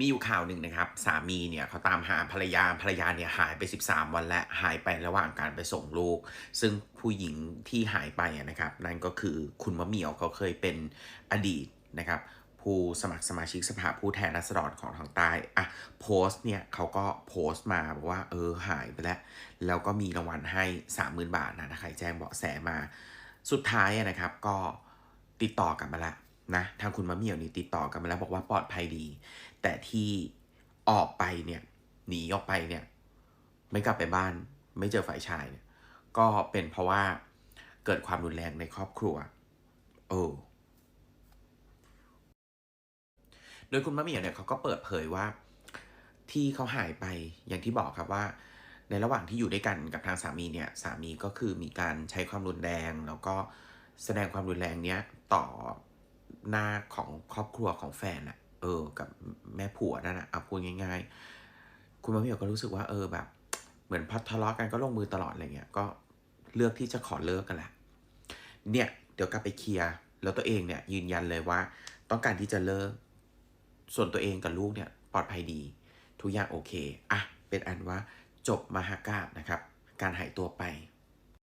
มีอยู่ข่าวหนึ่งนะครับ สามีเนี่ยเขาตามหาภรรยาภรรยาเนี่ยหายไป 13 วันและหายไประหว่างการไปส่งลูก ซึ่งผู้หญิงที่หายไปนะครับ นั่นก็คือคุณมะเหมี่ยวเขาเคยเป็นอดีตนะครับผู้สมัครสมาชิกสภาผู้แทนราษฎรของทางใต้อะโพสต์เนี่ยเขาก็โพสต์มาบอกว่าเออหายไปแล้ว แล้วก็มีรางวัลให้ 30,000 บาทนะถ้าใครแจ้งเบาะแสมา สุดท้ายนะครับก็ติดต่อกลับมาแล้ว นะทางคุณมะเมี่ยวนี่ติดต่อกลับมาแล้วบอกว่าปลอดภัยดี แต่ที่ออกไปเนี่ยหนีออกไปเนี่ยไม่กลับไปบ้าน ไม่เจอฝ่ายชายเนี่ยก็เป็นเพราะว่าเกิดความรุนแรงในครอบครัวเออโดยคุณมะเมี่ยวเนี่ยเขาก็เปิดเผยว่าที่เขาหายไปอย่างที่บอกครับว่า ในระหว่างที่อยู่ด้วยกันกับทางสามีเนี่ยสามีก็คือมีการใช้ความรุนแรง แล้วก็แสดงความรุนแรงเนี้ยต่อ หน้าของครอบครัวของแฟนอะเออ กับแม่ผัวนั่นอะเอาพูดง่าย ๆ คุณมะเหมี่ยวก็รู้สึกว่าเออแบบ เหมือนพอทะเลาะกันก็ลงมือตลอดอะไรเงี้ยก็เลือกที่จะขอเลิกกันแหละเนี่ย เดี๋ยวกลับไปเคลียร์แล้วตัวเองเนี่ยยืนยันเลยว่า ต้องการที่จะเลิก ส่วนตัวเองกับลูกเนี่ยปลอดภัยดี ทุกอย่างโอเค อะ เป็นอันว่าจบมหากาบนะครับ การหายตัวไป